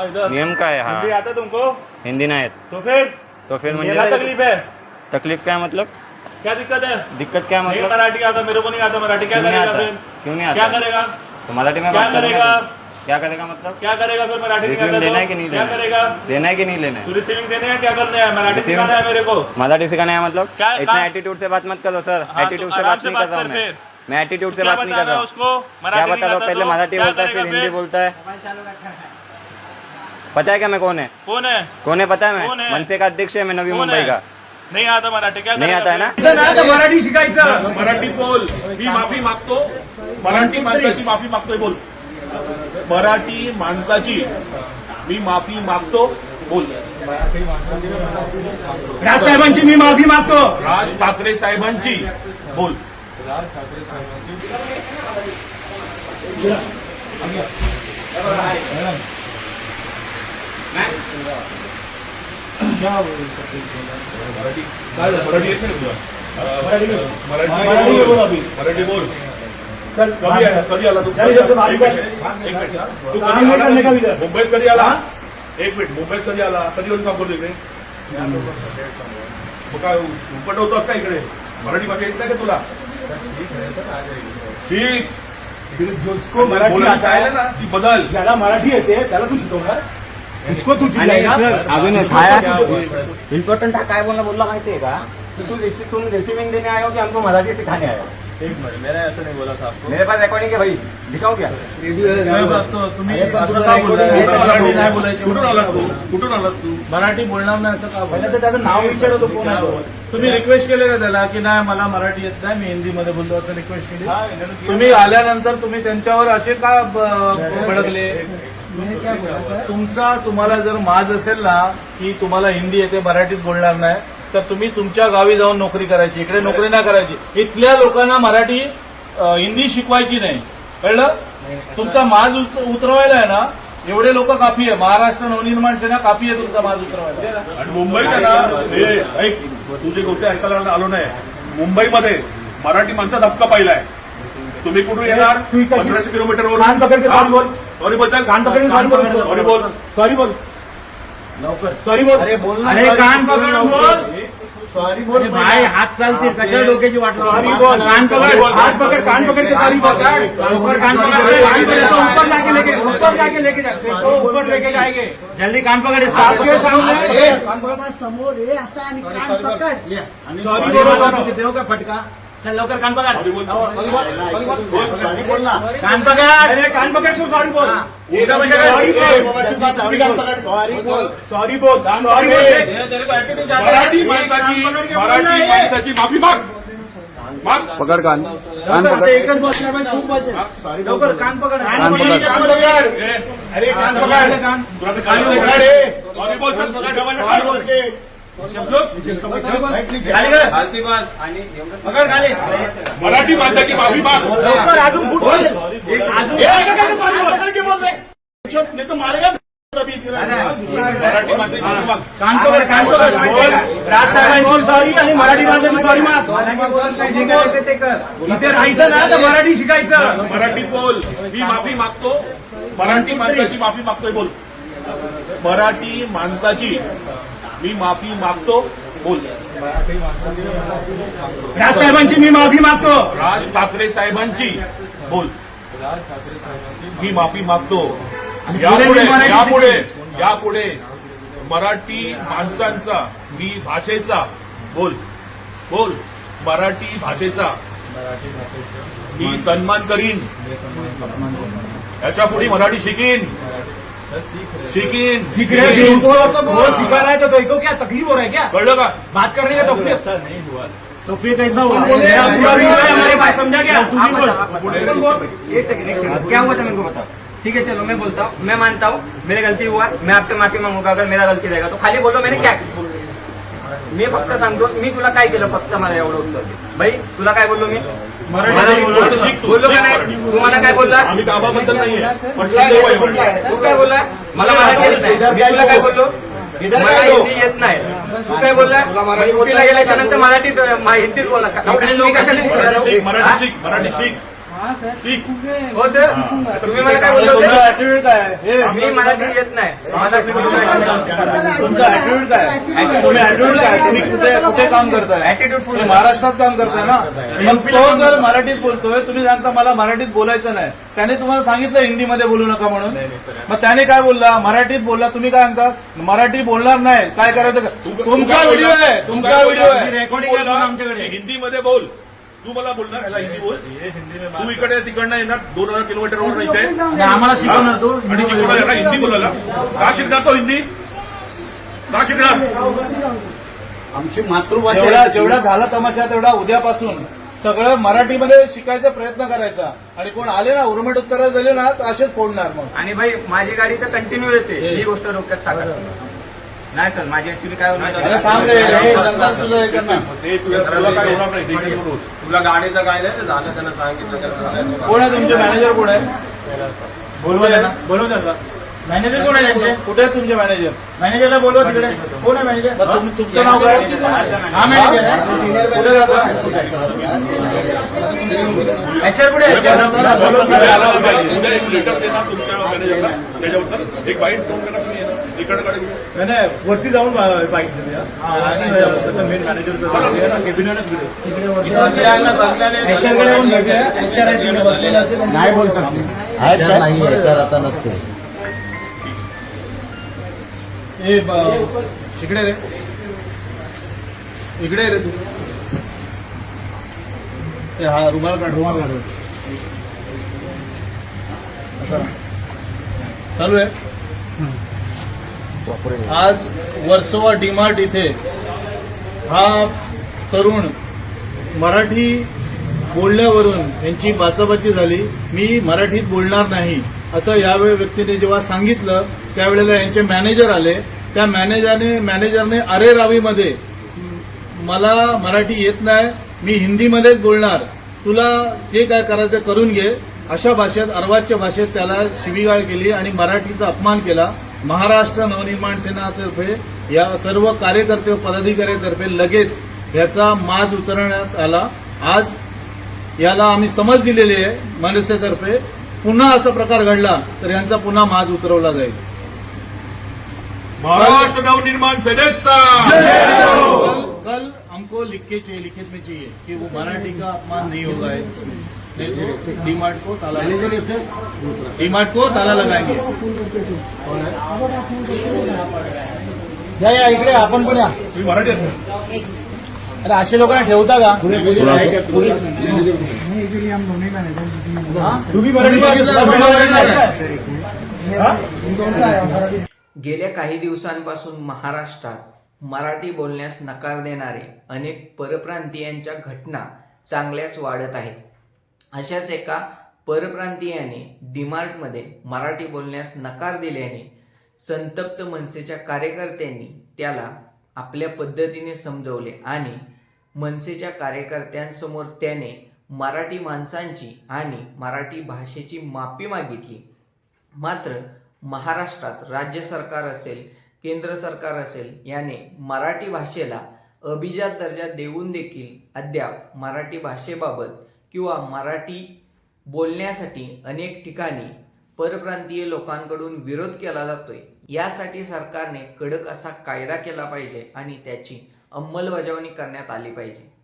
नियम काय आहे हिंदी आता तुमको? हिंदी नाही येत तो फिर? तो फिर क्या तकलीफ़ है। तकलीफ़ काय मतलब? क्या दिक्कत है? दिक्कत क्या मतलब? मराठी आता मेरे को नहीं आता मराठी क्या नहीं करेगा आता? फिर? क्यों नहीं आता? क्या करेगा? तो मराठी में क्या करेगा? तो। क्या करेगा मतलब? क्या करेगा फिर मराठी नहीं रिसीविंग लेना है कि तो नहीं क्या लेना करेगा? लेना है कि नहीं लेना है? रिसीविंग देने हैं क्या करने हैं? मराठी सिखाना है मेरे को। मराठी सिखाना है मतलब? इतना एटीट्यूड से बात मत करो सर हाँ, तो एटीट्यूड से बात नहीं कर रहा हूँ मैं। मैं एटीट्यूड से क्या बात नहीं कर रहा रहा हूँ। उसको? क्या बता नहीं दो पहले तो मराठी बोलता है फिर हिंदी बोलता है। पता है क्या मैं कौन है? कौन है? कौन है पता है कौन मैं है? मनसे का अध्यक्ष है मैं नवी कौन मुंबई है? का। नहीं आता मराठी क्या नहीं आता है ना? मराठी शिकायचं मराठी बोल मी माफी मागतो. मराठी माणसाची माफी मागतोय बोल. मराठी माणसाची मी माफी मागतो बोल. राजसाहेबांची मी माफी मागतो. राज ठाकरे साहेबांची बोल. काय झालं? मराठी येत नाही तुला? मराठी बोल मराठी बोल चल कधी आला कधी आला तू मुंबईत कधी आला एक मिनिट मुंबईत कधी आला कधी येऊन काम करतो इकडे मग काय पटवतोस का इकडे मराठी भाषा येत नाही का तुला जिसको मराठी है ना ती बदल ज्याला मराठी येते त्याला तू शिकवणार उसको तू चिल्लाएगा अभी नहीं इम्पोर्टेंट काय बोलना बोलला माहितीये का कि तू रिसीविंग देने आए हो कि हमको मराठी सिखाने आए हो। एक मिनट मैंने ऐसा नहीं बोला था आपको। मेरे पास रिकॉर्डिंग है भाई दिखाओ क्या? तुम्ही अरे, पण असं तुला का नाही बोलताय? बोलायचं. मराठी नाही बोलायची कुठून आलास तू? कुठून आलास तू? मराठी बोलणार नाही असं का पहिलं तर त्याचं नाव विचारतो कोण आहे तो. तुम्ही रिक्वेस्ट केले का त्याला की नाही मला मराठी येत नाही मी हिंदीमध्ये बोलतो असं रिक्वेस्ट केली? तुम्ही आल्यानंतर तुम्ही त्यांच्यावर असे का ब- भडकले? तुमचा तुम्हाला जर माज असेल ना की तुम्हाला हिंदी येते मराठीत बोलणार नाही तर तुम्ही तुमच्या गावी जाऊन नोकरी करायची इकडे नोकरी नाही करायची. इथल्या लोकांना मराठी अ, हिंदी शिकवायची नाही. कळलं? तुमचा माज उत- उतरवायला आहे ना एवढे लोक काफी आहे. महाराष्ट्र नवनिर्माण सेना काफी आहे तुमचा माज उतरवायला. आणि मुंबईत आहे ना हे ऐक तुझी गोष्टी ऐकायला आलो नाही. मुंबईमध्ये मराठी माणसात हक्क पाहिलाय तुम्ही कुठून येणार? पंधराशे किलोमीटरवर कान पकड के sorry बोल. सॉरी सॉरी बोल. सॉरी बोल. सॉरी बोल. लवकर. सॉरी बोल. अरे बोल ना, अरे sorry. कान पकडून बोल. सॉरी बोल भाई हात चालतील कशाला डोक्याची वाट सॉरी बोल. कान पकड. हाथ पकड़ कान पकड़ के सॉरी बोल. ऊपर कान पकड़. कान पकड़ तो ऊपर लाके लेके ऊपर लाके लेके जा. तो ऊपर लेके जाएंगे जल्दी कान पकड़ आपके सामने समोर ये असा आणि कान पकड. सॉरी बोलो. दोनों देव का फटका. चल लवकर कान पकड़ सॉरी बोल सॉरी बोल कान पकड़ अरे कान पकड़ तू सॉरी बोल उल्टा बजा सॉरी बोल सॉरी बोल सॉरी बोल मराठी माणसाची मराठी माणसाची माफी माग माग पकड कान कान लवकर, आता पकड एकच बसल्या पाहिजे खूप बसेल लवकर कान पकड कान पकड. ए, अरे कान पकड कान तुला तर काय बोलायचं? सॉरी बोल चल, सॉरी बोल. खाली कर. पकड खाली. मराठी माफी माग अजून अजून. मराठी माणसाची माफी राजसाहेबांची सॉरी आणि मराठी माणसाची सॉरी इथे राहायचं ना तर मराठी शिकायचं. मराठी बोल. मी माफी मागतो. मराठी माणसाची माफी मागतोय बोल. मराठी माणसाची मी माफी मागतो. बोल. राजसाहेबांची मी माफी मागतो. राज ठाकरे साहेबांची. बोल. मी माफी मागतो. यापुढे यापुढे मराठी माणसांचा मी भाषेचा. बोल. बोल. मराठी भाषेचा. मी सन्मान करीन. याच्यापुढे मराठी शिकीन. सीख रहे थे उसको वो सिखा रहा है तो देखो क्या तकलीफ़ हो रहा है क्या? कळलं का। बात करने का तो फिर कैसा हुआ। मेरा पूरा video है हमारे पास समझा क्या? तू एक सेकंड एक सेकंड क्या हुआ था मेरे को बताओ? ठीक है चलो मैं बोलता हूँ। मैं मानता हूँ मेरी गलती हुआ। मैं आपसे माफ़ी मांगूँगा अगर मेरा गलती रहेगा। तो खाली बोलो मैंने क्या. मी फक्त सांगतो मी तुला काय केलं? फक्त मला एवढं उत्तर दे। भाई तुला काय बोललो मी? तू, बोललो का शिक नाही मराठी. तू मला काय बोलला? आम्ही गावाबद्दल नाहीये. पण शिकलो पाहिजे मराठी. तू काय बोलला? मला मराठी येत नाही. मी तुला काय बोललो? मला हिंदी येत नाही. तू काय बोलला? युपीला गेल्याच्यानंतर मराठीत मा- हिंदीत बोला. कशाला मराठी शिक मराठी? शिक मराठी शिक. ठीक. हो सर. तुम्ही मला काय बोलले तुमचा होते? ऍटिट्यूड काय आहे? हे मी मराठी येत नाही. मला तुमचा ऍटिट्यूड काय आहे? तुम्ही ऍटिट्यूड काय तुम्ही कुठे कुठे काम करताय. तुम्ही महाराष्ट्रात काम करताय ना? मग तो जर मराठीत बोलतोय तुम्ही सांगता मला मराठीत बोलायचं नाही. त्याने तुम्हाला सांगितलं हिंदीमध्ये बोलू नका म्हणून. मग त्याने काय बोलला? मराठीत बोलला. तुम्ही काय सांगता? मराठी बोलणार नाही. काय करायचं? का? तुमचा व्हिडिओ आहे. तुमचा व्हिडिओ आहे. रेकॉर्डिंग आमच्याकडे. हिंदीमध्ये बोल. तू मला बोलणार ह्याला हिंदी बोल. तू इकडे तिकडनं येणार दोन हजार किलोमीटर इथे. आणि आम्हाला शिकवणार तो आणि शिकवणार याला हिंदी बोलायला. का शिकणार तो हिंदी? का शिकणार? आमची मातृभाषा जेवढा झाला तमाशा तेवढा उद्यापासून सगळं मराठीमध्ये शिकायचा प्रयत्न करायचा. आणि कोण आले ना उर्मट उत्तर दिले ना तर असेच फोडणार मग. आणि भाई माझी गाडी तर कंटिन्यू येते. ही गोष्ट डोक्यात टाका. नाही सर माझी ऍक्च्युली काय होणार थांब रे नंतर तुझं करणार ते तुला गाडीचं काय नाही. झालं त्यांना सांगितलं कोण आहे तुमचे मॅनेजर कोण आहे? बोलवा त्यांना बोलवा त्यांना. मॅनेजर कोण आहे त्यांचे? कुठे आहे तुमचे मॅनेजर मॅनेजरला बोलवा तिकडे. कोण आहे मॅनेजर तुमचं नाव काय? हा मॅनेजर आहे? कुठे एक लेटर देणार तुमच्या मॅनेजरला त्याच्यावर एक बाईट दोन करा नाही, नाही वरती जाऊन मेन मॅनेजर. नाही? आता नसते ए, ब- इकडे रे. इकडे रे तू. हा रुमाल काढ. रुमाल काढ. चालू आहे. आज वर्सोवा डीमार्ट इथे हा तरुण मराठी बोलण्यावरून यांची बाचाबाची झाली. मी मराठीत बोलणार नाही असं यावेळी व्यक्तीने जेव्हा सांगितलं त्यावेळेला यांचे मॅनेजर आले. त्या मॅनेजरने मॅनेजरने अरे रावीमध्ये मला मराठी येत नाही मी हिंदीमध्येच बोलणार. तुला जे काय करायचं करून घे. अशा भाषेत अर्वाच्य भाषेत त्याला शिवीगाळ केली आणि मराठीचा अपमान केला. महाराष्ट्र नवनिर्माण सेनातर्फे या सर्व कार्यकर्ते पदाधिकाऱ्यांतर्फे लगेच याचा माज उतरवण्यात आला. आज याला आम्ही समज दिलेली आहे. मनसेतर्फे पुन्हा असा प्रकार घडला तर यांचा पुन्हा माज उतरवला जाईल. महाराष्ट्र नवनिर्माण सेनेचा! कल कल हमको लिख के चाहिए लिखित में चाहिए कि वो मराठी का अपमान नहीं होगा इसमें। डीमार्ट को ताला डीमार्ट को ताला लगाएंगे। या या इकडे आपण पण या. तुम्ही मराठी आहेत अरे असे लोकांना ठेवता का? ही? तुम्ही मराठी गेल्या काही दिवसांपासून महाराष्ट्रात मराठी बोलण्यास नकार देणारे अनेक परप्रांतीयांच्या घटना चांगल्याच वाढत आहेत. अशाच एका परप्रांतीयाने डीमार्टमध्ये मराठी बोलण्यास नकार दिल्याने संतप्त मनसेच्या कार्यकर्त्यांनी त्याला आपल्या पद्धतीने समजवले आणि मनसेच्या कार्यकर्त्यांसमोर त्याने मराठी माणसांची आणि मराठी भाषेची माफी मागितली. मात्र महाराष्ट्रात राज्य सरकार असेल केंद्र सरकार असेल याने मराठी भाषेला अभिजात दर्जा देऊन देखील अद्याप मराठी भाषेबाबत किंवा मराठी बोलण्यासाठी अनेक ठिकाणी परप्रांतीय लोकांकडून विरोध केला जातोय. यासाठी सरकारने कडक असा कायदा केला पाहिजे आणि त्याची अंमलबजावणी करण्यात आली पाहिजे.